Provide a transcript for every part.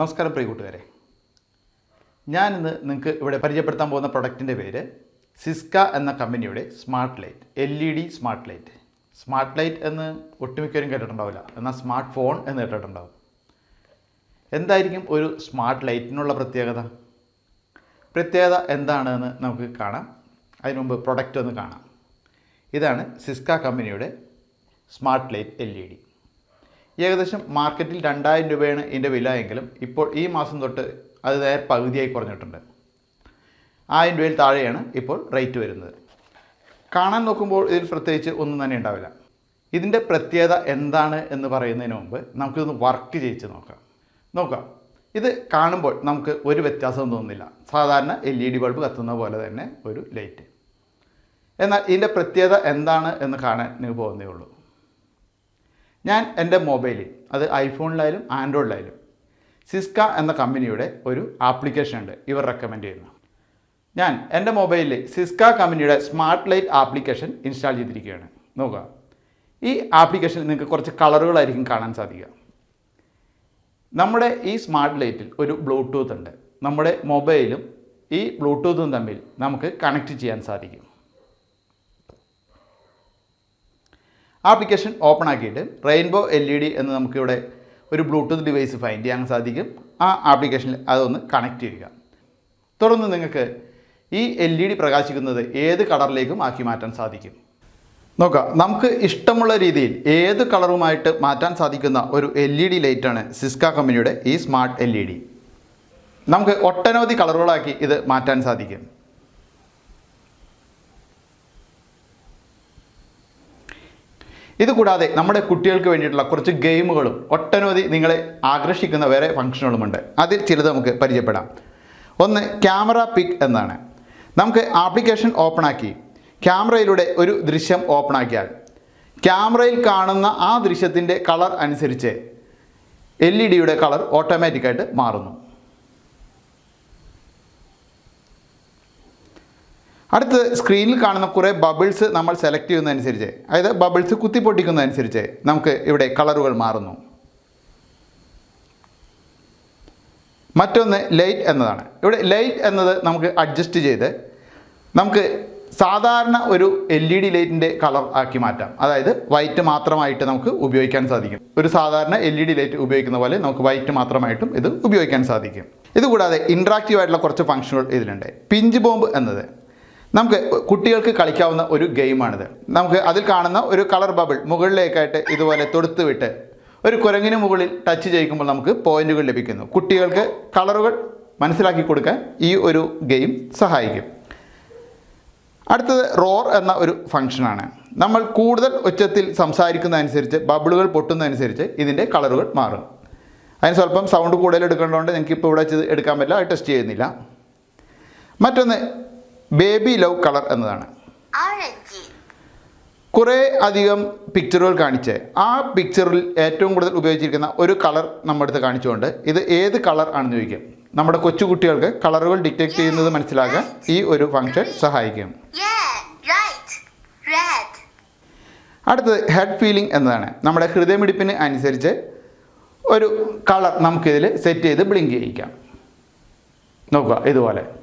നമസ്കാരം പ്രിയ കൂട്ടുകാരെ. ഞാനിന്ന് നിങ്ങൾക്ക് ഇവിടെ പരിചയപ്പെടുത്താൻ പോകുന്ന പ്രൊഡക്റ്റിന്റെ പേര് സിസ്ക എന്ന കമ്പനിയുടെ smart light L E D smart light. Smart light എന്ന് ഒട്ടുമിക്കവരും കേട്ടിട്ടുണ്ടാവില്ല. എന്നാൽ സ്മാർട്ട് ഫോൺ എന്ന് കേട്ടിട്ടുണ്ടാവും. എന്തായിരിക്കും ഒരു സ്മാർട്ട് ലൈറ്റിനുള്ള പ്രത്യേകത? പ്രത്യേകത എന്താണെന്ന് നമുക്ക് കാണാം. അതിനു മുമ്പ് പ്രൊഡക്റ്റ് ഒന്ന് കാണാം. ഇതാണ് സിസ്ക കമ്പനിയുടെ smart light L E D. ഏകദേശം മാർക്കറ്റിൽ രണ്ടായിരം രൂപയാണ് ഇതിന്റെ വില എങ്കിലും ഇപ്പോൾ ഈ മാസം തൊട്ട് അത് നേരെ പകുതിയായി കുറഞ്ഞിട്ടുണ്ട്. ആയിരം രൂപയിൽ താഴെയാണ് ഇപ്പോൾ റേറ്റ് വരുന്നത്. കാണാൻ നോക്കുമ്പോൾ ഇതിൽ പ്രത്യേകിച്ച് ഒന്നും തന്നെ ഉണ്ടാവില്ല. ഇതിന്റെ പ്രത്യേകത എന്താണ് എന്ന് പറയുന്നതിന് മുമ്പ് നമുക്കിതൊന്ന് വർക്ക് ചെയ്യിച്ച് നോക്കാം. നോക്കാം. ഇത് കാണുമ്പോൾ നമുക്ക് ഒരു വ്യത്യാസവും തോന്നുന്നില്ല. സാധാരണ എൽ ഇ ഡി ബൾബ് കത്തുന്ന പോലെ തന്നെ ഒരു ലൈറ്റ് എന്നാൽ ഇതിന്റെ പ്രത്യേകത എന്താണ് എന്ന് കാണാൻ നിങ്ങൾ പോകുന്നേ ഉള്ളൂ. ഞാൻ എന്റെ മൊബൈലിൽ അത് ഐഫോണിലായാലും ആൻഡ്രോയിഡിലായാലും സിസ്ക എന്ന കമ്പനിയുടെ ഒരു ആപ്ലിക്കേഷൻ ഉണ്ട് ഇവർ റെക്കമെൻഡ് ചെയ്യുന്നു. ഞാൻ എന്റെ മൊബൈലിൽ സിസ്ക കമ്പനിയുടെ സ്മാർട്ട് ലൈറ്റ് ആപ്ലിക്കേഷൻ ഇൻസ്റ്റാൾ ചെയ്തിരിക്കുകയാണ്. നോക്കുക. ഈ ആപ്ലിക്കേഷനിൽ നിങ്ങൾക്ക് കുറച്ച് കളറുകളായിരിക്കും കാണാൻ സാധിക്കുക. നമ്മുടെ ഈ സ്മാർട്ട് ലൈറ്റിൽ ഒരു ബ്ലൂടൂത്ത് ഉണ്ട്. നമ്മുടെ മൊബൈലും ഈ ബ്ലൂടൂത്തും തമ്മിൽ നമുക്ക് കണക്റ്റ് ചെയ്യാൻ സാധിക്കും. ആപ്ലിക്കേഷൻ ഓപ്പൺ ആക്കിയിട്ട് റെയിൻബോ എൽ ഇ ഡി എന്ന് നമുക്കിവിടെ ഒരു ബ്ലൂടൂത്ത് ഡിവൈസ് ഫൈൻഡ് ചെയ്യാൻ സാധിക്കും. ആ ആപ്ലിക്കേഷനിൽ അതൊന്ന് കണക്ട് ചെയ്യുക. തുടർന്ന് നിങ്ങൾക്ക് ഈ എൽ ഇ ഡി പ്രകാശിക്കുന്നത് ഏത് കളറിലേക്കും ആക്കി മാറ്റാൻ സാധിക്കും. നോക്കാം. നമുക്ക് ഇഷ്ടമുള്ള രീതിയിൽ ഏത് കളറുമായിട്ട് മാറ്റാൻ സാധിക്കുന്ന ഒരു എൽ ഇ ഡി ലൈറ്റാണ് സിസ്ക കമ്പനിയുടെ ഈ സ്മാർട്ട് എൽ ഇ ഡി. നമുക്ക് ഒട്ടനവധി കളറുകളാക്കി ഇത് മാറ്റാൻ സാധിക്കും. ഇതുകൂടാതെ നമ്മുടെ കുട്ടികൾക്ക് വേണ്ടിയിട്ടുള്ള കുറച്ച് ഗെയിമുകളും ഒട്ടനവധി നിങ്ങളെ ആകർഷിക്കുന്ന വേറെ ഫംഗ്ഷനുകളുമുണ്ട്. അതിൽ ചിലത് നമുക്ക് പരിചയപ്പെടാം. ഒന്ന് ക്യാമറ പിക് എന്നാണ്. നമുക്ക് ആപ്ലിക്കേഷൻ ഓപ്പൺ ആക്കി ക്യാമറയിലൂടെ ഒരു ദൃശ്യം ഓപ്പൺ ആക്കിയാൽ ക്യാമറയിൽ കാണുന്ന ആ ദൃശ്യത്തിന്റെ കളർ അനുസരിച്ച് എൽ ഇ ഡിയുടെ കളർ ഓട്ടോമാറ്റിക്കായിട്ട് മാറുന്നു. അടുത്ത് സ്ക്രീനിൽ കാണുന്ന കുറേ ബബിൾസ് നമ്മൾ സെലക്ട് ചെയ്യുന്നതനുസരിച്ച് അതായത് ബബിൾസ് കുത്തിപ്പൊട്ടിക്കുന്നതനുസരിച്ച് നമുക്ക് ഇവിടെ കളറുകൾ മാറുന്നു. മറ്റൊന്ന് ലൈറ്റ് എന്നതാണ്. ഇവിടെ ലൈറ്റ് എന്നത് നമുക്ക് അഡ്ജസ്റ്റ് ചെയ്ത് നമുക്ക് സാധാരണ ഒരു എൽ ഇ ഡി ലൈറ്റിന്റെ കളർ ആക്കി മാറ്റാം. അതായത് വൈറ്റ് മാത്രമായിട്ട് നമുക്ക് ഉപയോഗിക്കാൻ സാധിക്കും. ഒരു സാധാരണ എൽ ഇ ഡി ലൈറ്റ് ഉപയോഗിക്കുന്ന പോലെ നമുക്ക് വൈറ്റ് മാത്രമായിട്ടും ഇത് ഉപയോഗിക്കാൻ സാധിക്കും. ഇതുകൂടാതെ ഇൻട്രാക്റ്റീവ് ആയിട്ടുള്ള കുറച്ച് ഫംഗ്ഷനുകൾ ഇതിലുണ്ട്. പിഞ്ച് ബോംബ് എന്നത് നമുക്ക് കുട്ടികൾക്ക് കളിക്കാവുന്ന ഒരു ഗെയിമാണിത്. നമുക്ക് അതിൽ കാണുന്ന ഒരു കളർ ബബിൾ മുകളിലേക്കായിട്ട് ഇതുപോലെ തൊടുത്ത് വിട്ട് ഒരു കുരങ്ങിന് മുകളിൽ ടച്ച് ചെയ്യിക്കുമ്പോൾ നമുക്ക് പോയിന്റുകൾ ലഭിക്കുന്നു. കുട്ടികൾക്ക് കളറുകൾ മനസ്സിലാക്കി കൊടുക്കാൻ ഈ ഒരു ഗെയിം സഹായിക്കും. അടുത്തത് റോർ എന്ന ഒരു ഫംഗ്ഷനാണ് നമ്മൾ കൂടുതൽ ഉച്ചത്തിൽ സംസാരിക്കുന്നതനുസരിച്ച് ബബിളുകൾ പൊട്ടുന്നതനുസരിച്ച് ഇതിന്റെ കളറുകൾ മാറും. അതിന് സ്വല്പം സൗണ്ട് കൂടുതൽ എടുക്കേണ്ടതുകൊണ്ട് നിങ്ങൾക്ക് ഇപ്പോൾ ഇവിടെ എടുക്കാൻ പറ്റില്ല ടെസ്റ്റ് ചെയ്യുന്നില്ല. മറ്റൊന്ന് ബേബി ലവ് കളർ എന്നതാണ്. കുറേ അധികം പിക്ചറുകൾ കാണിച്ച്. ആ പിക്ചറിൽ ഏറ്റവും കൂടുതൽ ഉപയോഗിച്ചിരിക്കുന്ന ഒരു കളർ നമ്മുടെ അടുത്ത് കാണിച്ചുകൊണ്ട് ഇത് ഏത് കളർ ആണെന്ന് ചോദിക്കും. നമ്മുടെ കൊച്ചുകുട്ടികൾക്ക് കളറുകൾ ഡിറ്റക്ട് ചെയ്യുന്നത് മനസ്സിലാക്കാൻ ഈ ഒരു ഫംഗ്ഷൻ സഹായിക്കും. അടുത്തത് ഹെഡ് ഫീലിംഗ് എന്നതാണ്. നമ്മുടെ ഹൃദയമിടിപ്പിന് അനുസരിച്ച് ഒരു കളർ നമുക്കിതിൽ സെറ്റ് ചെയ്ത് ബ്ലിങ്ക് ചെയ്യിക്കാം. നോക്കുക ഇതുപോലെ.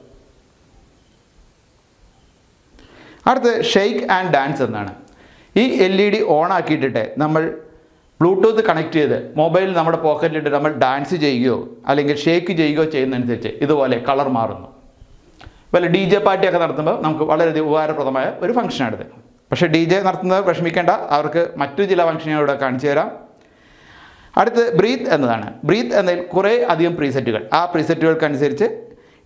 അടുത്തത് ഷെയ്ക്ക് ആൻഡ് ഡാൻസ് എന്നാണ്. ഈ എൽ ഇ ഡി ഓൺ ആക്കിയിട്ടിട്ട് നമ്മൾ ബ്ലൂടൂത്ത് കണക്ട് ചെയ്ത് മൊബൈൽ നമ്മുടെ പോക്കറ്റിലിട്ട് നമ്മൾ ഡാൻസ് ചെയ്യുകയോ അല്ലെങ്കിൽ ഷേക്ക് ചെയ്യുകയോ ചെയ്യുന്നതനുസരിച്ച് ഇതുപോലെ കളർ മാറുന്നു. വല്ല ഡി ജെ പാർട്ടിയൊക്കെ നടത്തുമ്പോൾ നമുക്ക് വളരെയധികം ഉപകാരപ്രദമായ ഒരു ഫംഗ്ഷനാണിത് പക്ഷേ ഡി ജെ നടത്തുന്നത് വിഷമിക്കേണ്ട. അവർക്ക് മറ്റു ചില ഫംഗ്ഷനുകളോട് കാണിച്ചു തരാം. അടുത്ത് ബ്രീത്ത് എന്നതാണ്. ബ്രീത്ത് എന്നതിൽ കുറേ അധികം പ്രീസെറ്റുകൾ ആ പ്രീസെറ്റുകൾക്കനുസരിച്ച്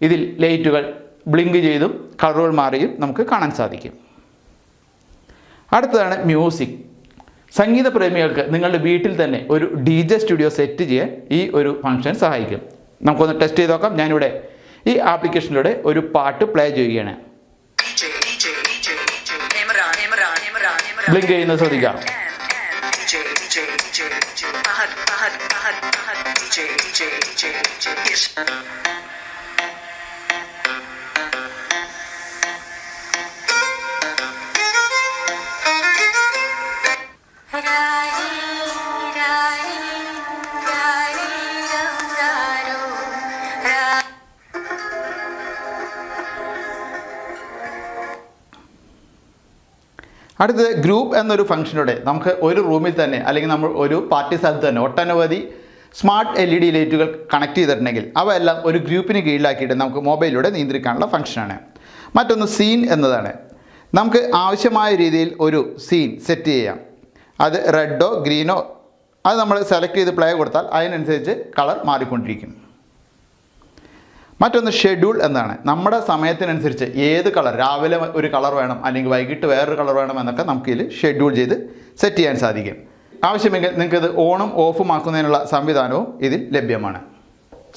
ഇതിൽ ലൈറ്റുകൾ ബ്ലിങ്ക് ചെയ്തും കളറുകൾ മാറിയും നമുക്ക് കാണാൻ സാധിക്കും അടുത്തതാണ് മ്യൂസിക് സംഗീത പ്രേമികൾക്ക് നിങ്ങളുടെ വീട്ടിൽ തന്നെ ഒരു ഡി ജെ സ്റ്റുഡിയോ സെറ്റ് ചെയ്യാൻ ഈ ഒരു ഫംഗ്ഷൻ സഹായിക്കും നമുക്കൊന്ന് ടെസ്റ്റ് ചെയ്ത് നോക്കാം ഞാനിവിടെ ഈ ആപ്ലിക്കേഷനിലൂടെ ഒരു പാട്ട് പ്ലേ ചെയ്യുകയാണ് DJ, DJ, DJ, DJ. Blink ചെയ്യുന്നത് ശ്രദ്ധിക്കാം. DJ, DJ, DJ, DJ. Ahad, Ahad, Ahad, Ahad. DJ, DJ, DJ, DJ. അടുത്തത് ഗ്രൂപ്പ് എന്നൊരു ഫംഗ്ഷനോടെ നമുക്ക് ഒരു റൂമിൽ തന്നെ അല്ലെങ്കിൽ നമ്മൾ ഒരു പാർട്ടി സ്ഥലത്ത് തന്നെ ഒട്ടനവധി സ്മാർട്ട് എൽ ഇ ഡി ലൈറ്റുകൾ കണക്ട് ചെയ്തിട്ടുണ്ടെങ്കിൽ അവയെല്ലാം ഒരു ഗ്രൂപ്പിന് കീഴിലാക്കിയിട്ട് നമുക്ക് മൊബൈലിലൂടെ നിയന്ത്രിക്കാനുള്ള ഫംഗ്ഷനാണ് മറ്റൊന്ന് സീൻ എന്നതാണ്. നമുക്ക് ആവശ്യമായ രീതിയിൽ ഒരു സീൻ സെറ്റ് ചെയ്യാം. അത് റെഡോ ഗ്രീനോ അത് നമ്മൾ സെലക്ട് ചെയ്ത് പ്ലേ കൊടുത്താൽ അതിനനുസരിച്ച് കളർ മാറിക്കൊണ്ടിരിക്കും. മറ്റൊന്ന് ഷെഡ്യൂൾ എന്നാണ്. നമ്മുടെ സമയത്തിനനുസരിച്ച് ഏത് കളർ രാവിലെ ഒരു കളർ വേണം അല്ലെങ്കിൽ വൈകിട്ട് വേറൊരു കളർ വേണം എന്നൊക്കെ നമുക്ക് ഇതിൽ ഷെഡ്യൂൾ ചെയ്ത് സെറ്റ് ചെയ്യാൻ സാധിക്കും. ആവശ്യമെങ്കിൽ നിങ്ങൾക്കിത് ഓണും ഓഫും ആക്കുന്നതിനുള്ള സംവിധാനവും ഇതിൽ ലഭ്യമാണ്.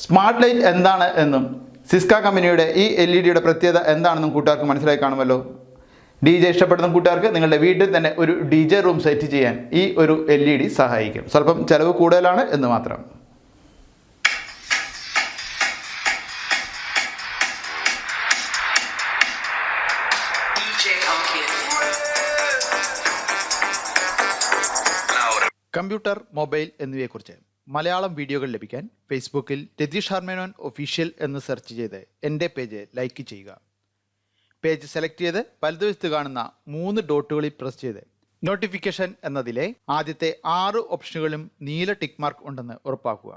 സ്മാർട്ട് ലൈറ്റ് എന്താണ് എന്നും സിസ്ക കമ്പനിയുടെ ഈ എൽ ഇ ഡിയുടെ പ്രത്യേകത എന്താണെന്നും കൂട്ടുകാർക്ക് മനസ്സിലായി കാണുമല്ലോ? ഡി ജെ ഇഷ്ടപ്പെടുന്ന കൂട്ടുകാർക്ക് നിങ്ങളുടെ വീട്ടിൽ തന്നെ ഒരു ഡി ജെ റൂം സെറ്റ് ചെയ്യാൻ ഈ ഒരു എൽ ഇ ഡി സഹായിക്കും. സ്വല്പം ചിലവ് കൂടുതലാണ് എന്ന് മാത്രം. കമ്പ്യൂട്ടർ മൊബൈൽ എന്നിവയെക്കുറിച്ച് മലയാളം വീഡിയോകൾ ലഭിക്കാൻ ഫേസ്ബുക്കിൽ രതീഷ് ഹർമേനോൻ ഒഫീഷ്യൽ എന്ന് സെർച്ച് ചെയ്ത് എന്റെ പേജ് ലൈക്ക് ചെയ്യുക. പേജ് സെലക്ട് ചെയ്ത് വലതുവശത്ത് കാണുന്ന മൂന്ന് ഡോട്ടുകളിൽ പ്രസ് ചെയ്ത് നോട്ടിഫിക്കേഷൻ എന്നതിലെ ആദ്യത്തെ ആറ് ഓപ്ഷനുകളും നീല ടിക്ക് മാർക്ക് ഉണ്ടെന്ന് ഉറപ്പാക്കുക.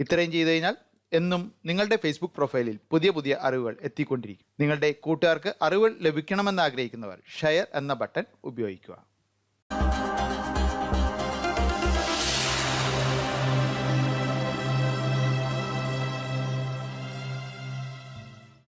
ഇത്രയും ചെയ്തു കഴിഞ്ഞാൽ എന്നും നിങ്ങളുടെ ഫേസ്ബുക്ക് പ്രൊഫൈലിൽ പുതിയ പുതിയ അറിവുകൾ എത്തിക്കൊണ്ടിരിക്കും. നിങ്ങളുടെ കൂട്ടുകാർക്ക് അറിവുകൾ ലഭിക്കണമെന്ന് ആഗ്രഹിക്കുന്നവർ ഷെയർ എന്ന ബട്ടൺ ഉപയോഗിക്കുക.